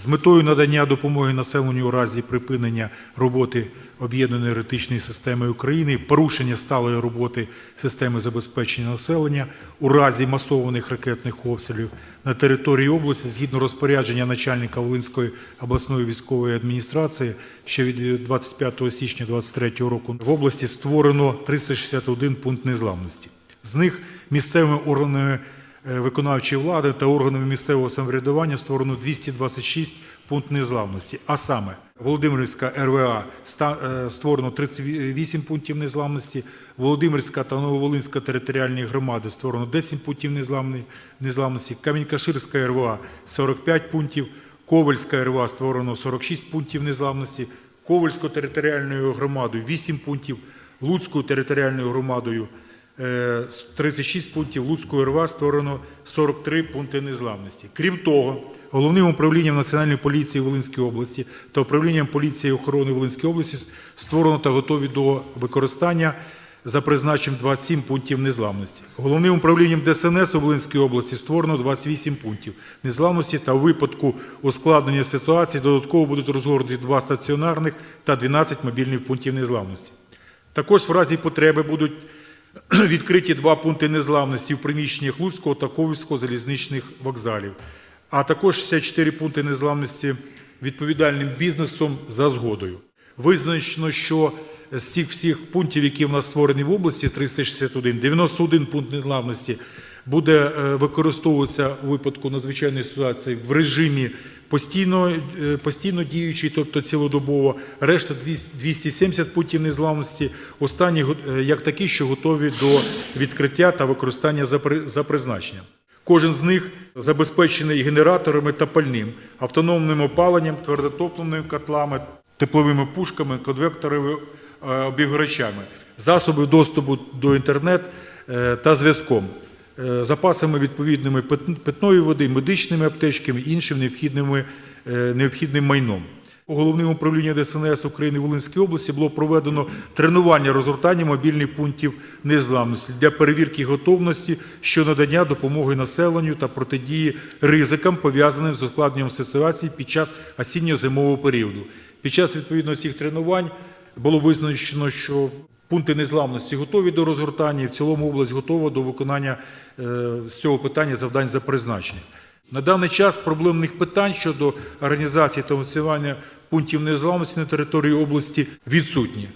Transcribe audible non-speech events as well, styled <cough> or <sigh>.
З метою надання допомоги населенню у разі припинення роботи об'єднаної енергетичної системи України, порушення сталої роботи системи забезпечення населення у разі масованих ракетних обстрілів на території області згідно розпорядження начальника Волинської обласної військової адміністрації ще від 25 січня 2023 року в області створено 361 пункт незламності. З них місцевими органами виконавчої влади та органами місцевого самоврядування створено 226 пунктів незламності. А саме Володимирська РВА е, створено 38 пунктів незламності, Володимирська та Нововолинська територіальні громади створено 10 пунктів незламності, Камінькаширська РВА 45 пунктів, Ковальська РВА створено 46 пунктів незламності, Ковальською територіальною громадою 8 пунктів, Луцькою територіальною громадою е, 36 пунктів, Луцькою РВА створено 43 пункти незламності. Крім того, Головним управлінням Національної поліції Волинської області та управлінням поліції охорони Волинської області створено та готові до використання за призначенням 27 пунктів незламності. Головним управлінням ДСНС у Волинській області створено 28 пунктів незламності та у випадку ускладнення ситуації додатково будуть розгорнуті два стаціонарних та 12 мобільних пунктів незламності. Також в разі потреби будуть <clears throat> відкриті два пункти незламності в приміщеннях Луцького та Ковальського залізничних вокзалів, а також 64 пункти незламності відповідальним бізнесом за згодою. Визначено, що з цих всіх пунктів, які в нас створені в області, 361, 91 пункт незламності буде е, використовуватися у випадку надзвичайної ситуації в режимі постійно, е, постійно діючий, тобто цілодобово, решта 200 270 пунктів незламності, останні е, як такі, що готові до відкриття та використання за при- за призначенням. Кожен з них забезпечений генераторами та пальним, автономним опаленням, твердотопливними котлами, тепловими пушками, конвекторами, е, обіграчами, засоби доступу до інтернет е, та зв'язком, запасами відповідними пит- питної води, медичними аптечками, іншим необхідними, е, необхідним майном. У головним управління ДСНС України в Волинській області було проведено тренування розгортання мобільних пунктів незламності для перевірки готовності щодо надання допомоги населенню та протидії ризикам, пов'язаним з ускладненням ситуації під час осінньо-зимового періоду. Під час відповідно цих тренувань було визначено, що пункти незламності готові до розгортання, і в цілому область готова до виконання е, з цього питання завдань за призначенням. На даний час проблемних питань щодо організації та функціонування пунктів незламності на території області відсутні.